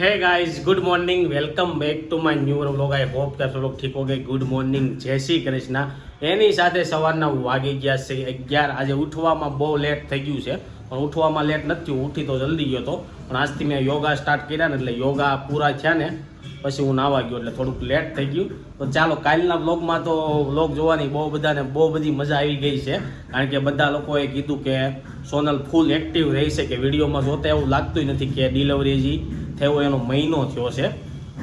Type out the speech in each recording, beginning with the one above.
Hey guys good morning welcome back to my new vlog I hope કે લોકો ઠીક હો ગુડ મોર્નિંગ જય શ્રી કૃષ્ણ એની સાથે સવારના વાગી ગયા છે અગિયાર. આજે ઉઠવામાં બહુ લેટ થઈ ગયું છે. પણ ઉઠવામાં લેટ નથી ઉઠી તો જલ્દી ગયો હતો પણ આજથી મેં યોગા સ્ટાર્ટ કર્યા ને એટલે યોગા પૂરા થયા ને પછી હું નાવા ગયો એટલે થોડુંક લેટ થઈ ગયું. તો ચાલો, કાલના બ્લોગમાં તો બ્લોગ જોવાની બહુ બધાને બહુ બધી મજા આવી ગઈ છે. કારણ કે બધા લોકોએ કીધું કે સોનલ ફૂલ એક્ટિવ રહી છે કે વિડીયોમાં જોતા એવું લાગતું નથી કે ડિલિવરીજી થયો એનો મહિનો થયો છે.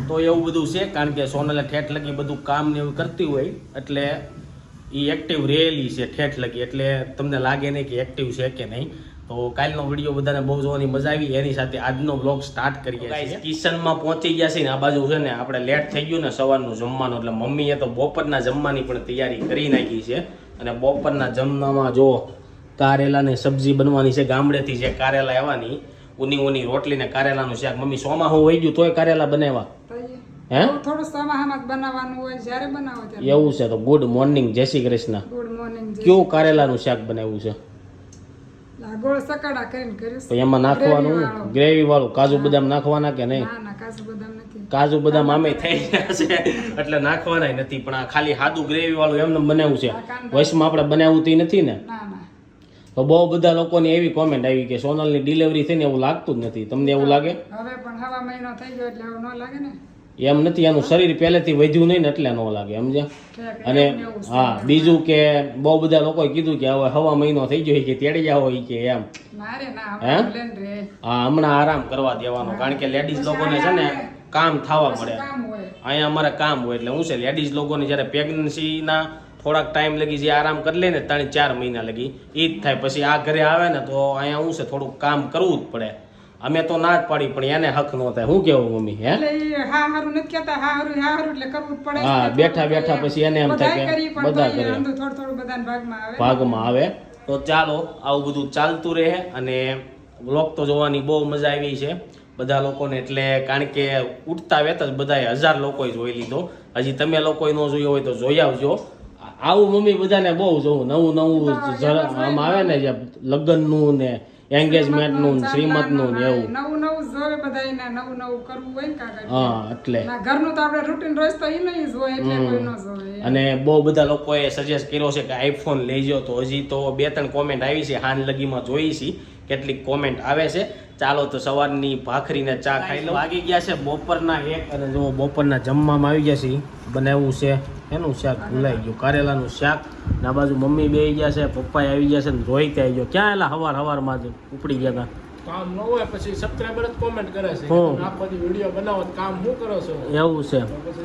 તો એવું બધું છે, કારણ કે સોનલે ઠેઠ લગી બધું કામ ને એવું કરતી હોય, એટલે એ એક્ટિવ રહેલી છે ઠેઠ લગી. એટલે તમને લાગે નહીં કે એક્ટિવ છે કે નહીં. તો કાલનો વીડિયો બધાને બહુ જોવાની મજા આવી. એની સાથે આજનો બ્લોગ સ્ટાર્ટ કરીએ છીએ. કિચનમાં પહોંચી ગયા છે ને આ બાજુ છે ને આપણે લેટ થઈ ગયું ને સવારનું જમવાનું. એટલે મમ્મીએ તો બપોરના જમવાની પણ તૈયારી કરી નાખી છે. અને બપોરના જમવામાં જો કારેલાની સબ્જી બનવાની છે ગામડેથી જે કારેલા આવવાની ઉની ઉની રોટલી ને કારેલાનું શાક. મમ્મી સોમાં હું વહી ગયું તોય કારેલા બનાવ્યા? હે? થોડું સમાહામાં બનાવવાનું હોય જ્યારે બનાવો ત્યારે. એવું છે તો ગુડ મોર્નિંગ જય શ્રી કૃષ્ણ. ગુડ મોર્નિંગ કયું કારેલાનું શાક બનાવ્યું છે? ગોળ સકાડા કરીને કરીશ તો એમાં નાખવાનું ગ્રેવી વાળું કાજુ બદામ નાખવાના કે નહીં? ના ના કાજુ બદામ નથી. કાજુ બદામ આમે થઈ ગયા છે. એટલે નાખવાના નથી પણ આ ખાલી સાદું ગ્રેવી વાળું એમને બનાવ્યું છે. આ આપણે બનાવવું તે નથી ને? ના ના. તો બહુ બધા લોકોની એવી કોમેન્ટ આવી કે સોનલની ડિલિવરી થઈને એવું લાગતું જ નથી. તમને એવું લાગે? હવે પણ હવા મહિનો થઈ ગયો એટલે એવું ન લાગે ને? એમ નથી એનું શરીર પહેલેથી વધ્યું નહીં ને એટલે ન લાગે સમજ્યા? અને. હા બીજું કે બહુ બધા લોકોએ કીધું કે હવે હવા મહિનો થઈ ગયો કે તેડી જાવ કે એમ. હે? હા હમણાં આરામ કરવા દેવાનો કારણ કે લેડીઝ લોકોને છે ને કામ થવા મળે. અહીંયા અમારે કામ હોય એટલે હું છે લેડીઝ લોકોને જ્યારે પ્રેગ્નન્સીના થોડાક ટાઈમ લગી જે આરામ કરી લે ને ત્રણ ચાર મહિના લગી એ જ થાય. પછી આ ઘરે આવે ને તો અહીંયા હું છે થોડુંક કામ કરવું જ પડે. અમે તો ના જ પાડી પણ એને હક નો થાય. શું કેવું મમ્મી હે? એટલે હા હારું નથી કહેતા હા હારું હા હારું એટલે કરવું પડે. હા, બેઠા બેઠા પછી એને એમ થાય કે બધા કરે. થોડું થોડું બધાને ભાગમાં આવે. ભાગમાં આવે. તો ચાલો આવું બધું ચાલતું રહે અને વ્લોગ તો જોવાની બહુ મજા આવી છે. બધા લોકોને એટલે કારણ કે ઉઠતા વેત જ બધાએ હજાર લોકોએ જોઈ લીધો. હજી તમે લોકોએ ન જોયો હોય તો જોઈ આવજો. આવું મમ્મી બધાને બહુ જોવું નવું નવું જરા આમ આવે ને જે લગ્નનું ને એન્ગેજમેન્ટનું ને શ્રીમતનું ને એવું. નવું નવું જોવે બધાયને નવું નવું કરવું હોય ને કાકા હા એટલે. ના ઘરનું તો આપણે રૂટીન રોજ તો ઈ નહીં જોવે એટલે કોઈ ન જોવે અને બહુ બધા લોકોએ સજેસ્ટ કર્યો છે કે આઈફોન લેજો તો હજી તો બે ત્રણ કોમેન્ટ આવી છે હાન લગીમાં જોઈ છે. કેટલીક કોમેન્ટ આવે છે. ચાલો તો સવારની ભાખરીને ચા ખાઈ લો વાગી ગયા છે બપોરના એક. અને જો બપોરના જમવામાં આવી ગયા છે બનાવ્યું છે. એનું શાક ભૂલાઈ ગયું. કારેલાનું શાક ને આ બાજુ મમ્મી બે ગયા છે પપ્પા આવી ગયા છે ને રોહિત આવી ગયો. ક્યાં એલા હવાર હવારમાં જ ઉપડી ગયા હતા કામ ન હોય પછી સબસ્ક્રાઈબર જ કોમેન્ટ કરે છે. હમ. કે વીડિયો બનાવો કામ શું કરો છો? એવું છે.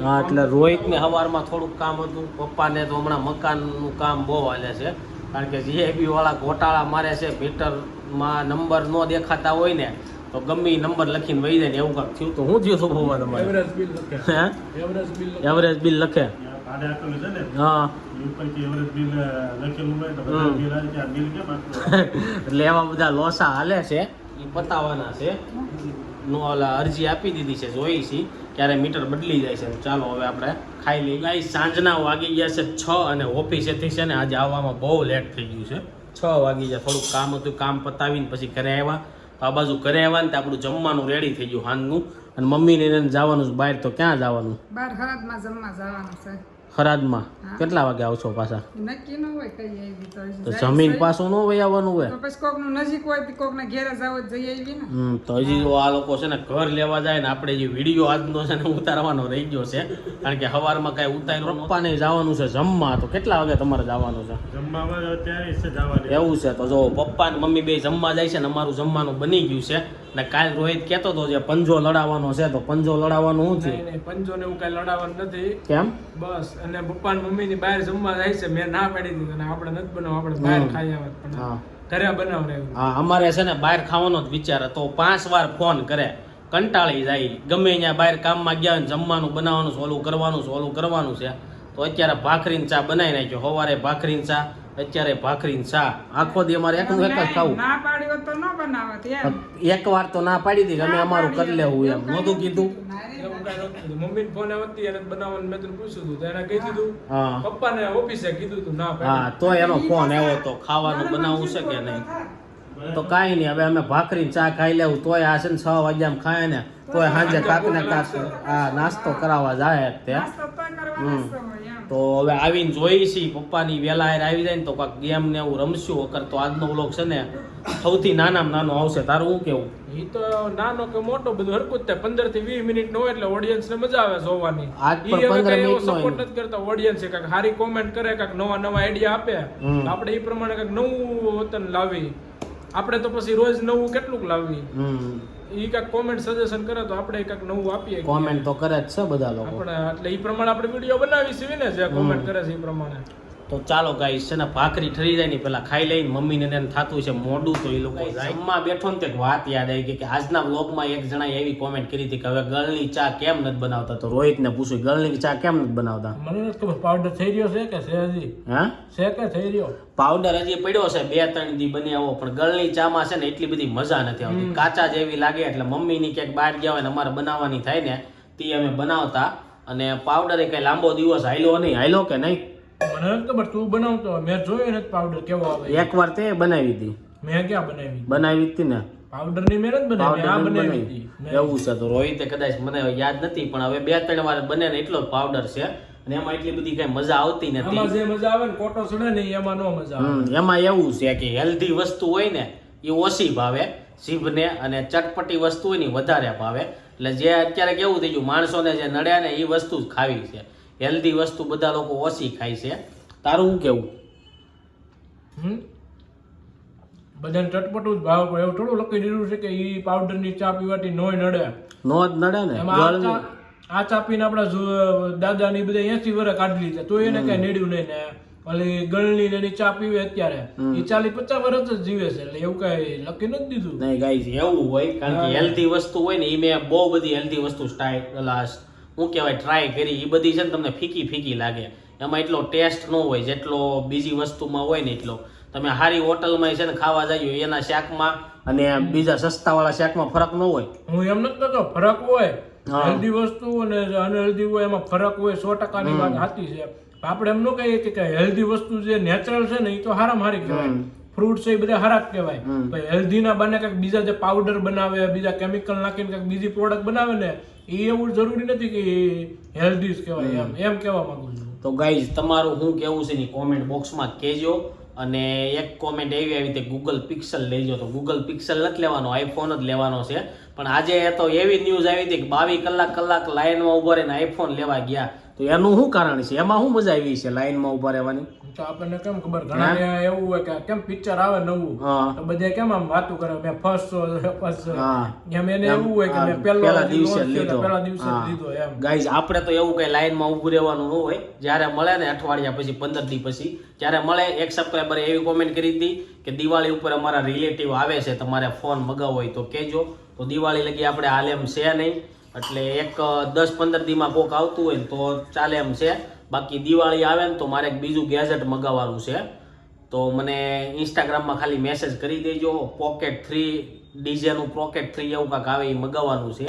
હા એટલે રોહિતને હવારમાં થોડુંક કામ હતું. પપ્પાને તો હમણાં મકાનનું કામ બહુ હાલે છે. કારણ કે જીએબી વાળા ગોટાળા મારે છે મીટરમાં નંબર ન દેખાતા હોય ને તો ગમે નંબર લખીને વહી જાય ને એવું કાંક થયું તો હું થયું ભગવાન તમારે? એવરેજ બિલ લખે. એવરેજ બિલ લખે. આડે આપેલું છે ને હા. ઉપરથી એવરેજ બિલ લખેલું હોય તો બધા બિલ આવે કે બિલ કેમ એટલે એવા બધા લોસા હાલે છે એ પતાવવાના છે. નો ઓલા અરજી આપી દીધી છે જોઈ છે ક્યારે મીટર બદલી જાય છે. ચાલો હવે આપણે ખાઈ લઈએ. ગાઈ સાંજના વાગી ગયા છે છ અને ઓફિસેથી છે ને આજે આવવામાં બહુ લેટ થઈ ગયું છે. છ વાગી ગયા થોડુંક કામ હતું કામ પતાવીને પછી ઘરે આવ્યા. તો આ બાજુ ઘરે આવ્યા ને તો આપણું જમવાનું રેડી થઈ ગયું હાંજનું. અને મમ્મીને એને જવાનું છે બહાર તો ક્યાં જવાનું? બહાર હરાદમાં જમવા જવાનું છે. ખરાદમાં કેટલા વાગે આવશો પાછા? નક્કી ન હોય કઈ આવી તો તો જમીન. પાછું ન હોય આવવાનું હોય? તો પછી કોકનું નજીક હોય તો કોકના ઘેરે જાવ જઈ આવી ને. હમ તો હજી જો આ લોકો છે ને ઘર લેવા જાય ને આપણે જે વીડિયો આજનો છે ને ઉતારવાનો રહી ગયો છે. કારણ કે સવારમાં કાંઈ ઉતાર્યું પપ્પાને જવાનું છે જમવા. તો કેટલા વાગે તમારે જવાનું છે? જમવા અત્યારે એવું છે. તો જો પપ્પા ને મમ્મી બે જમવા જાય છે ને અમારું જમવાનું બની ગયું છે. ને કાલ રોહિત કહેતો હતો જે પંજો લડાવવાનો છે તો પંજો લડાવવાનો હું છે? પંજો ને એવું કઈ લડાવવાનું નથી. કેમ? બસ અને પપ્પા મમ્મી ની બહાર જમવા જાય છે મેં ના પાડી દીધું અને આપણે નથી બનાવ આપણે બહાર. ખાઈ આવત પણ ઘરે બનાવ હા અમારે છે ને બહાર ખાવાનો જ વિચાર હતો. પાંચ વાર ફોન કરે કંટાળી જાય. ગમે ત્યાં બહાર કામમાં ગયા હોય જમવાનું બનાવવાનું સોલું કરવાનું સોલું કરવાનું છે. તો અત્યારે ભાખરીન ચા બનાવી નાખ્યો. સવારે ભાખરીન ચા અત્યારે ભાખરી ચા આખો દી અમારે એકનું એક જ ખાવું. ના પાડી તો ન બનાવત એક વાર તો ના પાડી દીધી અમે અમારું કરી લેવું એમ. નહોતું કીધું. મમ્મી ફોન આવતી એને બનાવવાનું મેં તને પૂછ્યું હતું તો એને કહી દીધું. હા. ઓફિસે કીધું તું ના હા તો એનો ફોન આવ્યો તો ખાવાનું બનાવવું છે કે નહીં. તો કાંઈ નહીં હવે અમે ભાખરી ચા ખાઈ લેવું તોય આ છે ને છ વાગ્યામાં ખાય ને તોય સાંજે સાંજે કાક આ નાસ્તો કરાવવા જાય જ તે. નાસ્તો તો હવે આવીને જોઈ છી પપ્પાની વેલા હારે આવી જાય ને તો કાંક ગેમ ને એવું રમશું. વગર તો આજનો વ્લોગ છે ને સૌથી નાનામાં નાનો આવશે. તારું શું કેવું? ઈ તો નાનો કે મોટો બધું હરકું જ પંદરથી વીસ મિનિટ નો હોય એટલે ઓડિયન્સ ને મજા આવે જોવાની. આજ ઈ પણ હવે 15 કઈ એવો મિનિટનો સપોર્ટ નથી કરતા. ઓડિયન્સ કાંઈક સારી કોમેન્ટ કરે કાંઈક નવા નવા આઈડિયા આપે આપણે એ પ્રમાણે કાંઈક નવું વતન લાવી. આપણે તો પછી રોજ નવું કેટલુંક લાવવી ઈ કાક કોમેન્ટ સજેશન કરે તો આપણે કાક નવું આપીએ. કોમેન્ટ તો કરે જ છે બધા લોકો. આપણે એટલે ઈ પ્રમાણે આપણે વીડિયો બનાવી છે ને જે કોમેન્ટ કરે છે એ પ્રમાણે. તો ચાલો ગાઈ છે ને ભાખરી ઠરી જાય ને પેલા ખાઈ લઈને મમ્મીને ને થતું છે મોડું તો એ લોકો જમવા બેઠો ને તો એક વાત યાદ આવી ગઈ કે આજના વ્લોગમાં એક જણાએ એવી કોમેન્ટ કરી હતી કે હવે ગળની ચા કેમ નથી બનાવતા? તો રોહિતને પૂછ્યું ગળની ચા કેમ નથી બનાવતા? મને નથી ખબર પાવડર થઈ રહ્યો છે કે છે હજી? હા? છે કે થઈ રહ્યો? પાવડર હજી પડ્યો છે બે ત્રણ દી બની આવો પણ ગળની ચામાં છે ને એટલી બધી મજા નથી આવતી. કાચા જેવી લાગે એટલે મમ્મીની ક્યાંક બહાર ગયા હોય ને અમારે બનાવવાની થાય ને તે અમે બનાવતા. અને પાવડર એ કઈ લાંબો દિવસ હાલ્યો નહીં હાલ્યો કે નહીં? મને નથી ખબર તું બનાવતો મેં જોયો નથી પાવડર કેવો આવે એકવાર તે બનાવી હતી મેં ક્યાં બનાવી? બનાવી હતી ને. પાવડરની મેં બનાવી આ બનાવી બનાવી. હતી એવું છે તો રોહિતે કદાચ મને યાદ નથી પણ હવે બે ત્રણ વાર બને ને એટલો પાવડર છે. અને એમાં એટલી બધી કઈ મજા આવતી નથી. એમાં જે મજા આવે ને કોટો સડે ને એમાં નો મજા આવે. એમાં એવું છે કે હેલ્ધી વસ્તુ હોય ને એ ઓછી ભાવે. જીભને અને ચટપટી વસ્તુ હોય ને વધારે ભાવે. એટલે જે અત્યારે કેવું થઈ ગયું માણસોને જે નડ્યા ને એ વસ્તુ જ ખાવી છે. હેલ્ધી વસ્તુ બધા લોકો ઓછી ખાય છે. તારું શું કેવું? બધાને ચટપટું જ ભાવ પણ એવું થોડું લખી દીધું છે કે એ પાવડરની ચા પીવાથી નોય નડે. નો જ નડે ને આ ચા- પીને આપણા દાદા ની બધા એસી વર્ષ કાઢી લીધા તો એને કઈ નડ્યું નહીં ને. ઓલી ગળની ને એની ચા પીવે અત્યારે. એ ચાલી પચાસ વર્ષ જ જીવે છે એટલે એવું કઈ લખી નથી દીધું. નહીં ગાઈઝ એવું હોય કારણ કે હેલ્ધી વસ્તુ હોય ને એ મેં બહુ બધી હેલ્ધી વસ્તુ સ્ટાઇલ શું કહેવાય ટ્રાય કરી એ બધી છે ને તમને ફીકી ફીકી લાગે. એમાં એટલો ટેસ્ટ ન હોય જેટલો બીજી વસ્તુમાં હોય ને એટલો. તમે સારી હોટલમાં છે ને ખાવા જાય એના શાકમાં અને બીજા સસ્તાવાળા શાકમાં ફરક ન હોય. હું એમ નથી કહેતો ફરક હોય. હેલ્ધી વસ્તુ અને અનહેલ્ધી હોય એમાં ફરક હોય સો ટકાની વાત સાચી છે. આપણે એમ ન કહીએ કે હેલ્ધી વસ્તુ જે નેચરલ છે ને એ તો હારામાં હારી કહેવાય. ફ્રૂટ છે એ બધા હારા કહેવાય. હેલ્ધી ના બને કંઈક બીજા જે પાવડર બનાવે બીજા કેમિકલ નાખીને કંઈક બીજી પ્રોડક્ટ બનાવે ને એ એવું જરૂરી નથી કે હેલ્ધી જ કહેવાય એમ. એમ કહેવા માંગુ છું. તો ગાઈઝ તમારું શું કહેવું છે ને કોમેન્ટ બોક્સમાં કહેજો અને એક કોમેન્ટ એવી આવી રીતે ગૂગલ પિક્સલ લેજો. તો ગૂગલ પિક્સલ નથી લેવાનો આઈફોન જ લેવાનો છે. પણ આજે તો એવી ન્યૂઝ આવી હતી કે બાવીસ કલાક કલાક લાઈનમાં ઊભા રહીને આઈફોન લેવા ગયા. તો એનું શું કારણ છે? એમાં શું મજા આવી છે લાઈનમાં ઊભા રહેવાની? તો આપણને કેમ ખબર? ઘણા એવું હોય કે કેમ પિક્ચર આવે નવું? તો બધા કેમ આમ વાતું કરે? મેં ફર્સ્ટ શો ફર્સ્ટ શો એમ એને એવું હોય કે મેં પહેલા દિવસે લીધો. પહેલા દિવસે લીધો એમ. ગાઈઝ આપણે તો એવું કઈ લાઈનમાં ઊભું રહેવાનું ન હોય. જ્યારે મળે ને અઠવાડિયા પછી પંદર દી પછી જ્યારે મળે એક સબસ્ક્રાઈબરે એવી કોમેન્ટ કરી હતી કે દિવાળી ઉપર અમારા રિલેટિવ આવે છે તમારે ફોન મગાવો હોય તો કહેજો. તો દિવાળી લગી આપણે હાલ એમ છે નહીં. એટલે એક દસ પંદર દીમાં કોક આવતું હોય ને તો ચાલે એમ છે. બાકી દિવાળી આવે ને તો મારે એક બીજું ગેજેટ મગાવવાનું છે. તો મને ઇન્સ્ટાગ્રામમાં ખાલી મેસેજ કરી દેજો પોકેટ થ્રી ડીજેનું પોકેટ થ્રી એવું કાંક આવે એ મગાવવાનું છે.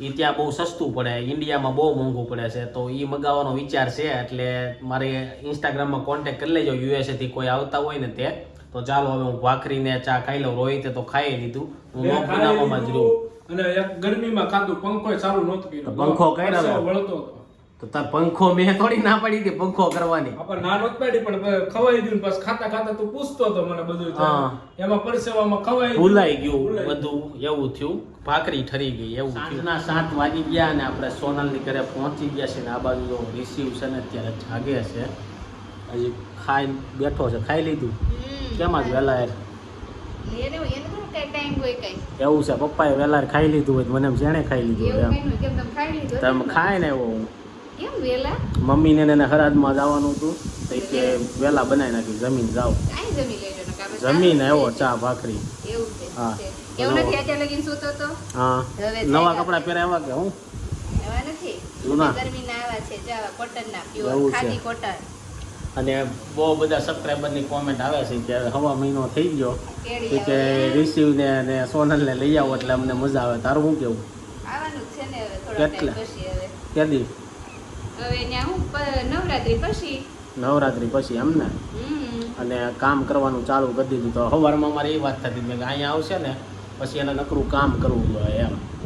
એ ત્યાં બહુ સસ્તું પડે ઇન્ડિયામાં બહુ મોંઘું પડે છે. તો એ મગાવવાનો વિચાર છે એટલે મારે ઇન્સ્ટાગ્રામમાં કોન્ટેક્ટ કરી લેજો યુએસએથી કોઈ આવતા હોય ને તે. તો ચાલો હવે હું ભાખરીને ચા ખાઈ લઉં રોહિતે તો ખાઈ લીધું. હું મેં બનાવવામાં જ લીધું. અને એક ગરમીમાં ખાધું પંખો ચાલુ નહોતું કર્યું પંખો કર્યો વળતો હતો. તો તાર પંખો મેં થોડી ના પાડી હતી પંખો કરવાની. આપણે ના નહોતી પાડી પણ ખવાઈ ગયું બસ પછી ખાતા ખાતા તું પૂછતો હતો મને બધું હા. એમાં પરસેવામાં ખવાઈ ભૂલાઈ ગયું બધું એવું થયું. ભાખરી ઠરી ગઈ એવું સાંજના સાત વાગી ગયા અને આપણે સોનલની ઘરે પહોંચી ગયા છે ને આ બાજુ રિસીવ છે ને અત્યારે જાગે છે. હજી ખાઈ બેઠો છે ખાઈ લીધું. કેમ જ વહેલા એ? એને એવું છે પપ્પાએ વેલાર ખાઈ લીધું હોય મને જેણે ખાઈ લીધું એમ. તમે ખાય ને એવું મમ્મીને ને એને હરાજમાં જવાનું હતું તો કે વેલા બનાવી નાખી જમીન જાઓ. જમીન આવ્યો ચા ભાખરી. હા. હા. નવા કપડા પહેરાવા પહેરાવ્યા કે હું? જૂના? એવું છે. અને બહુ બધા સબસ્ક્રાઈબરની કોમેન્ટ આવે છે કે હવા મહિનો થઈ ગયો. કે રિસીવને અને સોનલને લઈ આવો એટલે અમને મજા આવે. તારું શું કેવું? કેટલા? પ- નવરાત્રી પછી. નવરાત્રી પછી એમ ને અને કામ કરવાનું ચાલુ કરી દીધું. તો સવારમાં અમારે એ વાત થતી કે અહીંયા આવશે ને પછી એને નકરું કામ કરવું જોઈએ એમ.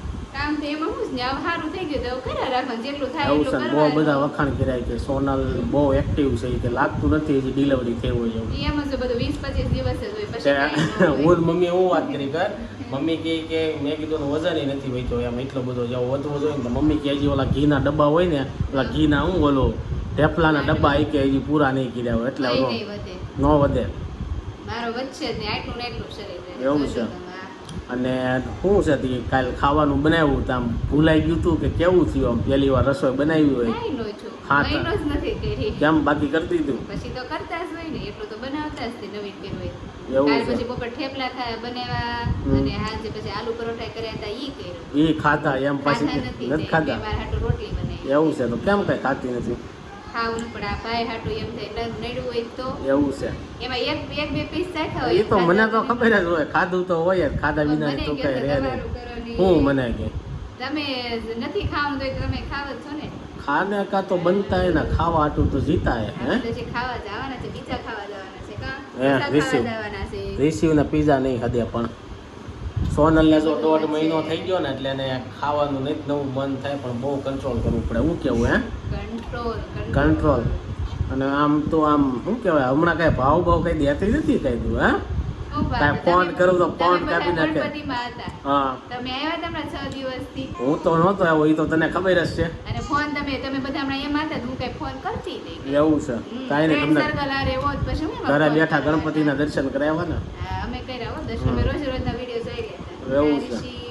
આમ તો એમાં ને, હવે સારું થઈ ગયું તો કર્યા રાખવાનું જેટલું થાય એવું છે બહુ બધા વખાણ કર્યા કે સોનલ બહુ એક્ટિવ છે કે લાગતું નથી હજી ડિલિવરી થઈ હોય એવું. એમ જ બધું વીસ પચીસ દિવસ જ હોય પછી. હું મમ્મી હું વાત કરી કર મમ્મી કહે કે મેં કીધું વજન ય નથી વધ્યો એમ એટલો બધો જેવો વધવો જોઈએ ને મમ્મી કે હજી ઓલા ઘીના ડબ્બા હોય ને ઓલા ઘીના હું બોલો ઢેફલાના ડબ્બા એ કે હજી પૂરા નહીં કર્યા હોય એટલે ન વધે. મારો વધશે જ નહીં આટલું ને એટલું શરીર એવું છે. અને શું છે તે કાલ ખાવાનું બનાવ્યું તો આમ ભૂલાઈ ગયું હતું કે કેવું થયું? આમ પહેલી વાર રસોઈ બનાવી હોય. હા, કેમ? બાકી કરતી હતી પછી તો કરતા જ હોય ને એટલું તો બનાવતા જ નવી હોય. એવું પછી બપોર થેપલા બનાવ્યા અને સાંજે પછી આલુ પરોઠા કર્યા હતા ઈ કર્યું. એ ખાતા એમ પાછી નથી ખાતા એવું છે તો કેમ કઈ ખાતી નથી? ખાવું પણ આ ભાઈ હાટુ એમ થાય નડ્યું હોય તો. એવું છે. એમાં એક એક બે પીસ ચાખ્યા એ તો મને તો ખબર જ હોય ખાધું તો હોય જ ખાધા વિના તો કઈ રહે નહીં. ને હું મને કે. તમે નથી ખાવાનું તો તમે ખાવ જ છો ને? ખાને કા તો બનતા ખાવા હાટું તો જીતા હે? હે ખાવા જવાના છે પીઝા ખાવા જવાના છે કા? હે, પીઝા receive. ખાવા જવાના છે. રિસીવ ને પીઝા નહીં હદે પણ. સોનલને જો દોઢ મહિનો થઈ ગયો ને એટલે એને ખાવાનું નહીં નવું મન થાય પણ બહુ કંટ્રોલ કરવું પડે. હું કેવું હે? કંટ્રોલ અને આમ તો આમ શું કહેવાય હમણાં કઈ ભાવ ભાવ કઈ દેતી નથી કઈ તું હા? ફોન કરું તો ફોન કાપી નાખે. હા. તમે આવ્યા હમણાં છ દિવસથી? હું તો નહોતો આવ્યો એ તો તને ખબર જ છે. અને ફોન તમે તમે બધા હમણાં એમ હતા હું કઈ ફોન કરતી નહીં. એવું છે. કાંઈ નહીં તમને ઘરે બેઠા? ગણપતિના દર્શન કરાવ્યા ને? અમે કર્યા હો દર્શન રોજ રોજના વીડિયો જોઈ લેતા. એવું છે.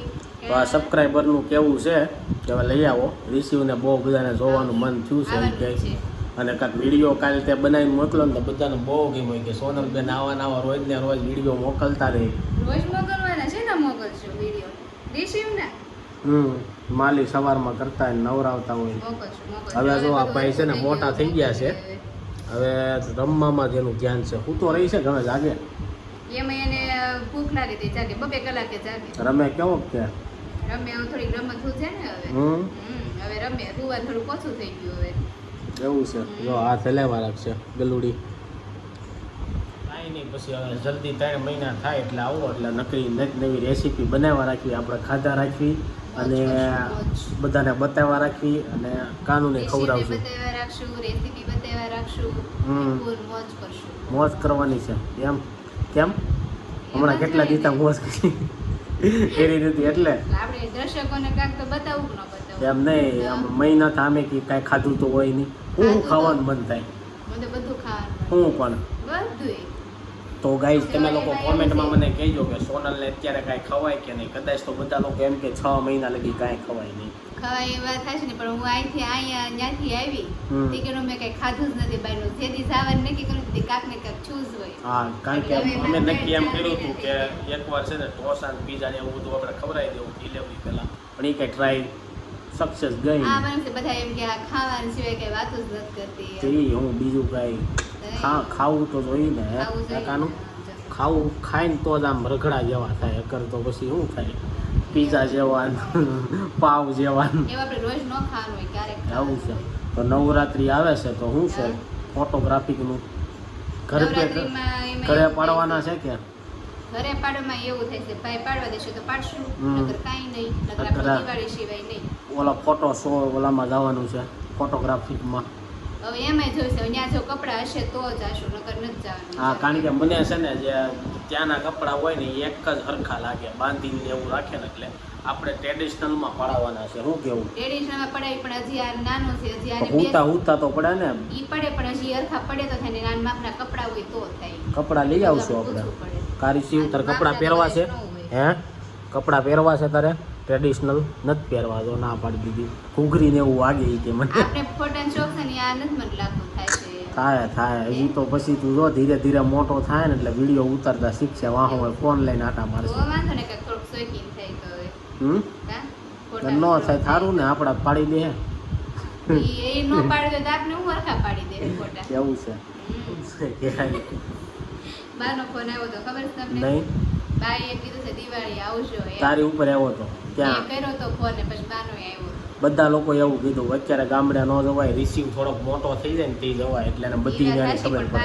તો આ સબસ્ક્રાઈબરનું કેવું છે કે હવે લઈ આવો. રિસીવને બહુ બધાને જોવાનું મન થયું છે એમ કે. અને કાંઈક વીડિયો કાલે તે બનાવીને મોકલો ને તો બધાને બહુ ગમ્યું કે સોનલબેન આવા નવા રોજ ને રોજ વીડિયો મોકલતા રહે. રોજ મોકલવાના છે ને મોકલશો વીડિયો રિસીવના હમ માલી સવારમાં કરતા હોય ને નવરાવતા હોય. હવે જો આ ભાઈ છે ને મોટા થઈ ગયા છે. હવે રમવામાં જ એનું ધ્યાન છે. હું તો રહી છે ઘણા જાગે. એમાં એને ભૂખ લાગે તે જાગે બબે કલાકે જાગે. રમે કેવો કે? રમે થોડીક રમત શું છે ને હવે. હમ. હમ, હવે રમે. સુવાનું થોડું ઓછું થઈ ગયું હવે. એવું છે. જો આ થેલેવા રાખશે ગલુડી. કાંઈ નહીં પછી હવે જલ્દી ત્રણ મહિના થાય એટલે આવો એટલે નકરી નવી નવી રેસીપી બનાવવા રાખવી આપણે ખાધા રાખવી અને બધાને બતાવવા રાખવી અને કાનૂને ખવડાવશું. રાખશું રેસીપી રાખશું હમ. મોજ કરવાની છે. એમ? કેમ? હમણાં કેટલા દીતા મોજ કરી. કરી દીધી એટલે. આપણે દર્શકોને કાંઈક તો બતાવવું ન બતાવવું. એમ નહીં આમ મહિના થામે કે કાંઈ ખાધું તો હોય નહીં. હું ખાવાનું મન થાય. મને બધું ખાવાનું. હું પણ. તો ગાઈઝ તમે લોકો કોમેન્ટમાં મને કહેજો કે સોનલને અત્યારે કાંઈ ખવાય કે નહીં. કદાચ તો બધા લોકો એમ કે છ મહિના લગી કાંઈ ખવાય નહીં. ખવાય એ વાત થાય છે ને પણ હું અહીંથી અહીંયા ત્યાંથી આવી. તે કે મેં કઈ ખાધું જ નથી બહારનું. જે દિવસ આવવાનું નક્કી કર્યું તે કાંક ને કાંક ચૂઝ હોય. હા કારણ કે અમે નક્કી એમ કર્યું હતું કે એકવાર છે ને ઢોસા ને પીઝા ને એવું બધું આપણે ખવડાવી દેવું ડિલિવરી પહેલાં. પણ એ કઈ ટ્રાય સક્સેસ ગઈ આ. મને બધા એમ કે આ ખાવાનું સિવાય કઈ વાત જ નથી કરતી. જી હું બીજું કઈ ખા ખાવું તો જોઈએ ને હે ખાવું. કાકાનું? ખાવું ખાઈને તો જ આમ રગડા જેવા થાય અગર તો પછી શું થાય? પીઝા જેવાનું પાવ જેવા ને એવું આપણે રોજ ન ખાવાનું હોય ક્યારેક આવું છે. તો નવરાત્રિ આવે છે તો શું છે? ફોટોગ્રાફિકનું નું. પે ઘરે પાડવાના છે કે? ઘરે પાડવામાં એવું થાય છે ભાઈ પાડવા દેશે તો પાડશું નકર કાંઈ નહીં. નકર નકર આપણે દિવાળી સિવાય નહીં. ઓલા ફોટો શો ઓલામાં જવાનું છે ફોટોગ્રાફિકમાં હવે એમાંય જોઈશે ત્યાં જો કપડાં હશે તો જ આશું નકર નથી જવાનું. હા કારણ કે મને છે ને જે ત્યાંના કપડાં હોય ને એ એક જ હરખા લાગે. બાંધીને એવું રાખે ને એટલે આપણે ટ્રેડિશનલમાં પડાવવાના છે. શું કેવું? ટ્રેડિશનલ પડાય પણ હજી આ નાનું છે હજી આને ઉતા હુતા હુતા તો પડે ને ઈ પડે પણ હજી અરખા પડે તો થાય ને નાના માપના કપડા હોય તો થાય. કપડાં લઈ આવશું આપણે. કારી શિવ ઉતર કપડાં પહેરવા છે? હે? કપડાં પહેરવા છે તારે? ટ્રેડિશનલ નથી પહેરવા તો ના પાડી દીધી. ઘૂઘરીને એવું વાગે કે મને. આપણે ફોટા શોખ છે ને આ નથી મને લાગતું થાય છે. થાય થાય. તો પછી તું જો ધીરે ધીરે મોટો થાય ને એટલે વીડિયો ઉતારતા શીખશે. વાહો ફોન લઈને આટા મારશે. વાંધો ને કાંઈક થોડુંક શોખીન થાય તો હમ? ન થાય થારું ને આપણા પાડી દે. એ નો પાડે તો આપને હું અરખા પાડી દે ફોટા કેવું છે? હમ. ફોન આવ્યો તો ખબર છે તમને? નહીં. બાએ કીધું છે દિવાળી આવજો તારી ઉપર આવ્યો હતો ત્યાં કર્યો તો ફોન ને પછી બાનો આવ્યો. બધા લોકો એવું કીધું અત્યારે ગામડે ન જવાય રિસીવ થોડોક મોટો થઈ જાય ને તે જવાય એટલે એને બધી જાણી ખબર પડે.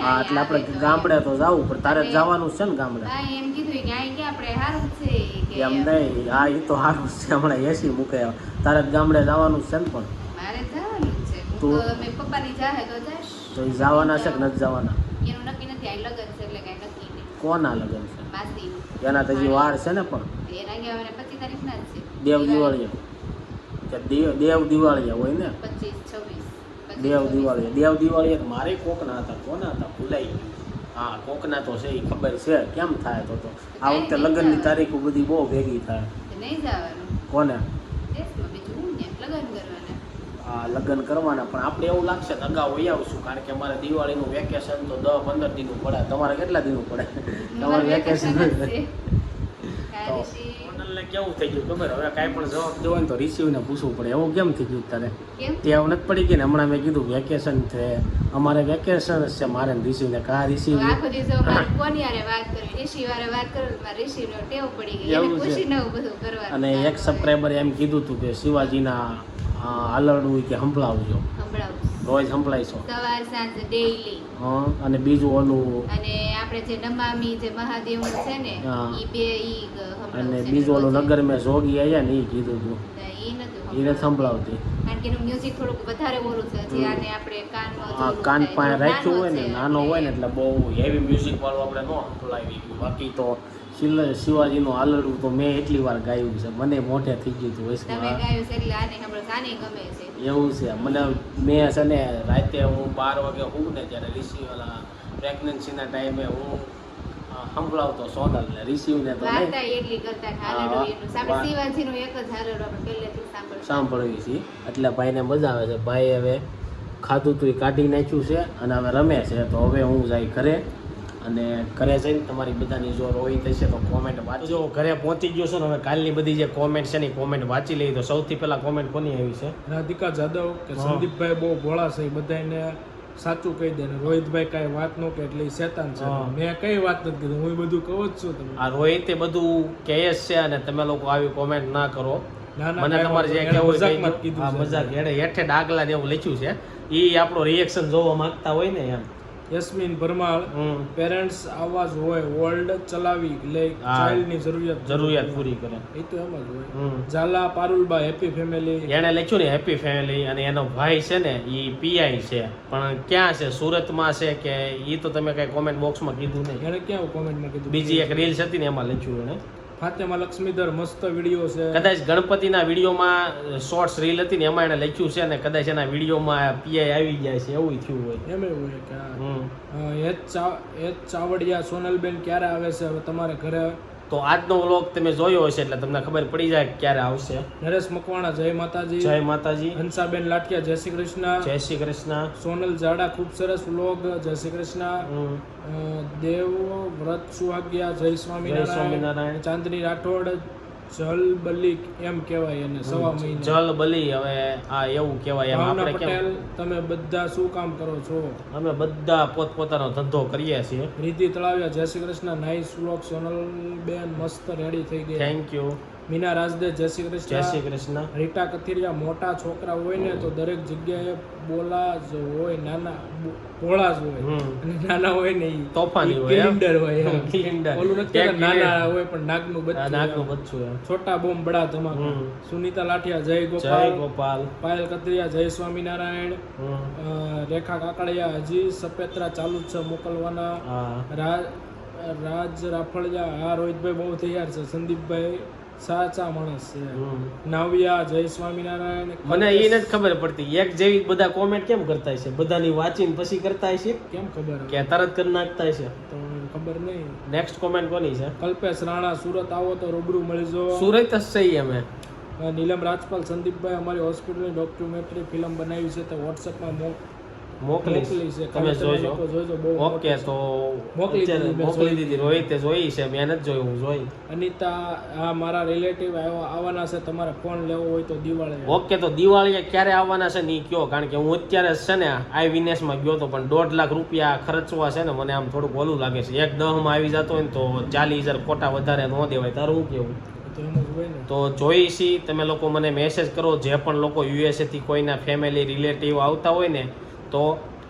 હા એટલે આપણે ગામડે તો જવું પણ તારે જવાનું છે ને ગામડે? એમ કીધું કે કે આપણે સારું છે? એમ. નહીં હા એ તો સારું છે હમણાં એસી મૂકે તારે ગામડે જવાનું છે ને પણ. મારે જવાનું છે. તું- પપ્પાની જાહે તો તો જવાના છે કે નથી જવાના? એનું નક્કી નથી આ લગન છે એટલે કોના લગ્ન છે? એના તો હજી વાર છે ને પણ. દેવ દિવાળીયા કે દેવ દેવ દિવાળીયા હોય ને? દેવ દિવાળીયા દેવ દિવાળીયા મારે કોકના હતા કોના હતા? ભૂલાઈ ગયું હા કોકના તો છે એ ખબર છે. કેમ થાય તો તો? આ વખતે લગ્નની તારીખો બધી બહુ ભેગી થાય. કોને દેશમાં બીજું હું ને લગન કરવાના આ લગ્ન કરવાના પણ આપણે એવું લાગશે કે અગાઉ વહી આવશું કારણ કે અમારે દિવાળીનું વેકેશન તો દસ પંદર દિનનું પડે. તમારે કેટલા દિનનું પડે? તમારે વેકેશન તો મોડલને કેવું થઈ ગયું ખબર? હવે કાંઈ પણ જવાબ દેવો ને તો રિસીવને પૂછવું પડે. એવું કેમ થઈ ગયું તારે? ત્યાં નથી પડી ગઈ ને હમણાં મેં કીધું વેકેશન છે અમારે વેકેશન છે. મારે રિસીવને કા રિસીવ તો અને એક સબસ્ક્રાઈબર એમ કીધું હતું કે શિવાજીના આલરડું કે સંભળાવજો. સંભળાવું રોજ સંભળાઈશો સવાર સાંજ ડેઈલી હા અને બીજું ઓલું અને આપણે જે નમામી જે મહાદેવ છે ને એ ઈ બે ઈ અને બીજું ઓલું નગર મેં જોગી આયા ને એ કીધું તું. ઈ નથી સંભળાવતી. કારણ કે એનું મ્યુઝિક થોડુંક વધારે ઓલું છે જે આને આપણે કાનમાં કાન થાય. પાસે રાખ્યું હોય ને નાનો હોય ને એટલે બહુ હેવી મ્યુઝિક વાળું આપણે ન સંભળાવી બાકી તો શિવાજીનું આલડું તો મેં એટલી વાર ગાયું છે. મને મોઢે થઈ ગયું હતું વૈષ્ણવ એવું છે. મને મેં છે ને રાતે હું બાર વાગે હું ને ત્યારે રિસીવ ઓલા પ્રેગ્નન્સીના ટાઈમે હું સંભળાવતો સોનલ ને કરતા ને તો સાંભળવી છીએ એટલે ભાઈને મજા આવે છે. ભાઈ હવે ખાધું તું કાઢી નાખ્યું છે અને હવે રમે છે. તો હવે હું જાય ઘરે. અને ઘરે જઈને તમારી બધાની જો રોઈ થશે તો કોમેન્ટ વાંચો જો ઘરે પહોંચી ગયો છે ને હવે કાલની બધી જે કોમેન્ટ છે ને કોમેન્ટ વાંચી લઈ તો સૌથી પહેલા કોમેન્ટ કોની આવી છે? રાધિકા જાદવ કે. સંદીપભાઈ બહુ ભોળા છે એ બધાને સાચું કહી દે ને રોહિતભાઈ કાંઈ વાત ન કે એટલે શેતાન છે. મેં કઈ વાત નથી કીધું હું બધું કહું જ છું તમે આ રોહિતે બધું કહે છે અને તમે લોકો આવી કોમેન્ટ ના કરો. મને તમારે જે છે. મજાક. એણે હેઠે ડાગલા ને એવું લખ્યું છે. એ આપણો રિએક્શન જોવા માંગતા હોય ને એમ. યસ્મીન ભરમાળ પેરેન્ટ્સ આવાજ હોય વર્લ્ડ ચલાવી લે ચાઇલ્ડની જરૂરિયાત જરૂરિયાત પૂરી કરે. એ તો એમ જ હોય. ઝાલા પારુલબા હેપી ફેમિલી એણે લખ્યું ને હેપી ફેમિલી અને એનો ભાઈ છે ને એ પીઆઈ છે. પણ ક્યાં છે સુરતમાં છે કે એ તો તમે કઈ કોમેન્ટ બોક્સમાં કીધું નહીં. એણે ક્યાં કોમેન્ટમાં કીધું? બીજી એક રીલ્સ હતી ને એમાં લખ્યું એને ફાતેમા લક્ષ્મીધર મસ્ત વીડિયો છે. કદાચ ગણપતિના વિડીયોમાં શોર્ટ્સ રીલ હતી ને એમાં એને લખ્યું છે ને કદાચ એના વિડીયોમાં પીઆઈ આવી જાય છે એવું થયું હોય. એમ એવું હોય કે એચ ચાવડિયા સોનલબેન ક્યારે આવે છે? હવે તમારે ઘરે તો આજનો વ્લોગ તમે જોયો હશે એટલે તમને ખબર પડી જાય કે ક્યારે આવશે. નરેશ મકવાણા જય માતાજી. જય માતાજી. હંસાબેન લાઠિયા જય શ્રી કૃષ્ણ. જય શ્રી કૃષ્ણ. સોનલ જાડા ખૂબ સરસ વ્લોગ. જય શ્રી કૃષ્ણ. દેવ વ્રત સુહાગ્યા જય સ્વામિનારાયણ. ચાંદની રાઠોડ જલ બલિક એમ કહેવાય એને સવા મહિને. જલબલી હવે આ એવું કહેવાય એમ. આપણે પટેલ તમે બધા શું કામ કરો છો? અમે બધા પોતપોતાનો ધંધો કરીએ છીએ. રીતિ તળાવ્યા જય શ્રી કૃષ્ણ નાઇસ વ્લોગ સોનલ બેન મસ્ત રેડી થઈ ગઈ. થેન્ક યુ મીના રાજદે જય શ્રી જય શ્રી કૃષ્ણ. કૃષ્ણ રીટા કથિરિયા મોટા છોકરા હોય ને તો દરેક જગ્યાએ બોલા જ હોય નાના ભોળા જ હોય અને નાના હોય ને તોફાની હોય? કિલિન્ડર હોય કિલિન્ડર. ઓલું નથી નાના હોય પણ નાગનું બચ્ચું નાગનું બચ્ચું છોટા બોમ્બ બડા ધમાકા. સુનીતા લાઠિયા જય જય ગોપાલ. ગોપાલ પાયલ કતરિયા જય સ્વામિનારાયણ. રેખા કાકડિયા હજી સપેત્રા ચાલુ છે મોકલવાના. રાજ રાજ રાફળિયા હા રોહિતભાઈ બહુ તૈયાર છે. સંદીપભાઈ સાચા માણસ છે. નવ્યા જય સ્વામિનારાયણ મને એ નથી ખબર પડતી એક જેવી બધા કોમેન્ટ કેમ કરતા છે? બધાની વાંચીને પછી કરતા છે? કેમ ખબર કે તરત કરી નાખતા છે? તો ખબર નહીં. નેક્સ્ટ કોમેન્ટ કોની છે? કલ્પેશ રાણા સુરત આવો તો રૂબરૂ મળી જાઓ. સુરત જ છે અમે. નીલમ રાજપાલ સંદીપભાઈ અમારી હોસ્પિટલની ડોક્યુમેન્ટરી ફિલ્મ બનાવી છે તો વોટ્સઅપમાં મોકલીશ. તમે જોજો. ઓકે તો મોકલી દીધી, રોહિતે જોઈ છે મેં નથી જોયું હું જોઈ. અનિતા આ મારા રિલેટિવ આવવાના છે તમારે ફોન લેવો હોય તો દિવાળી. ઓકે તો દિવાળીએ ક્યારે આવવાના છે ને એ કયો? કારણ કે હું અત્યારે છે ને આઈ વિનેશમાં ગયો તો પણ દોઢ લાખ રૂપિયા ખર્ચવા છે ને મને આમ થોડુંક ઓલું લાગે છે. એક દહમાં આવી જતો હોય ને તો ચાલીસ હજાર ખોટા વધારે ન દેવાય. તારું હું કેવું? તો જોઈ છી તમે લોકો મને મેસેજ કરો જે પણ લોકો યુએસએથી કોઈના ફેમિલી રિલેટિવ આવતા હોય ને તો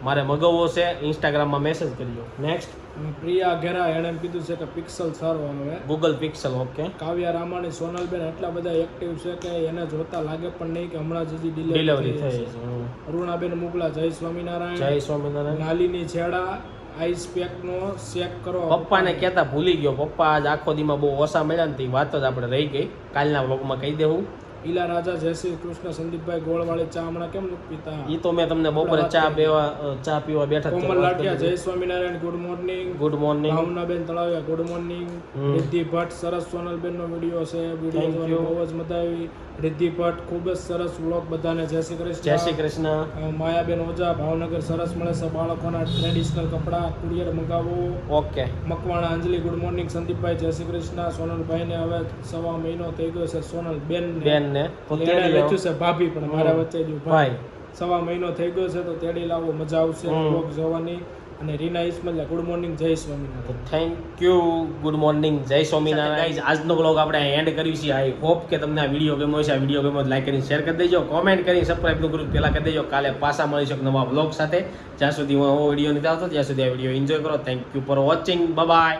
મારે મગાવવો છે ઇન્સ્ટાગ્રામમાં મેસેજ કરજો. નેક્સ્ટ પ્રિયા ઘેરા એણે એમ કીધું છે કે પિક્સલ સારો આવે Google pixel okay Kavya Ramani Sonalben એટલા બધા એક્ટિવ છે કે એને જોતા લાગે પણ નહીં કે હમણાં જ હજી ડિલિવરી થઈ અરુણાબેન મુગલા જય સ્વામિનારાયણ. જય સ્વામિનારાયણ. નાલીની છેડા આઈસ પેક નો ચેક કરો. પપ્પાને કહેતા ભૂલી ગયો. પપ્પા આજ આખો દીમાં બહુ ઓછા મળ્યા ને તે વાત જ આપણે રહી ગઈ. કાલના વ્લોગમાં કહી દેવું. ઈલા રાજા જય શ્રી કૃષ્ણ સંદીપભાઈ ગોળવાળી ચા હમણાં કેમ પીતા? ઈ તો મેં તમને બપોરે ચા પીવા ચા પીવા બેઠા કોમલ લાઠિયા જય Swaminarayan good morning good morning Bhavnaben Talaviya good morning. Riddhi Bhatt સરસ સોનલબેન નો વીડિયો છે. વીડિયો બહુ જ મજા આવી. રિદ્ધિ ભટ્ટ ખૂબ જ સરસ વ્લોગ બધાને. જય શ્રી કૃષ્ણ. જય શ્રી કૃષ્ણ. માયાબેન ઓજા ભાવનગર સરસ મળે છે. બાળકોના ટ્રેડિશનલ કપડાં courier મંગાવવું okay. Makwana Anjali good morning Sandeepbhai જય શ્રી કૃષ્ણ. સોનલભાઈને હવે સવા મહિનો થઈ ગયો છે સોનલ બેન બેન ને લખ્યું છે ભાભી પણ મારા વચ્ચે જ ભાઈ. સવા મહિનો થઈ ગયો છે તો તેડી લાવો. મજા આવશે. વ્લોગ જોવાની. અને રીના ઇસ્માલિયા ગુડ મોર્નિંગ જય Swaminarayan. Thank you good morning જય સ્વામિનારાયણ. આજનો બ્લોગ આપણે એન્ડ કર્યું છે. આઈ હોપ કે તમને આ વીડિયો ગમ્યો છે આ વીડિયો ગમ્યો તો લાઈક કરીને શેર કરી દેજો. કોમેન્ટ કરીને સબસ્ક્રાઈબનું ગ્રુપ પહેલા કરી દેજો. કાલે પાછા મળીશું નવા બ્લોગ સાથે. જ્યાં સુધી હું વીડિયો નથી આવતો ત્યાં સુધી આ વીડિયો એન્જોય કરો. Thank you for watching bye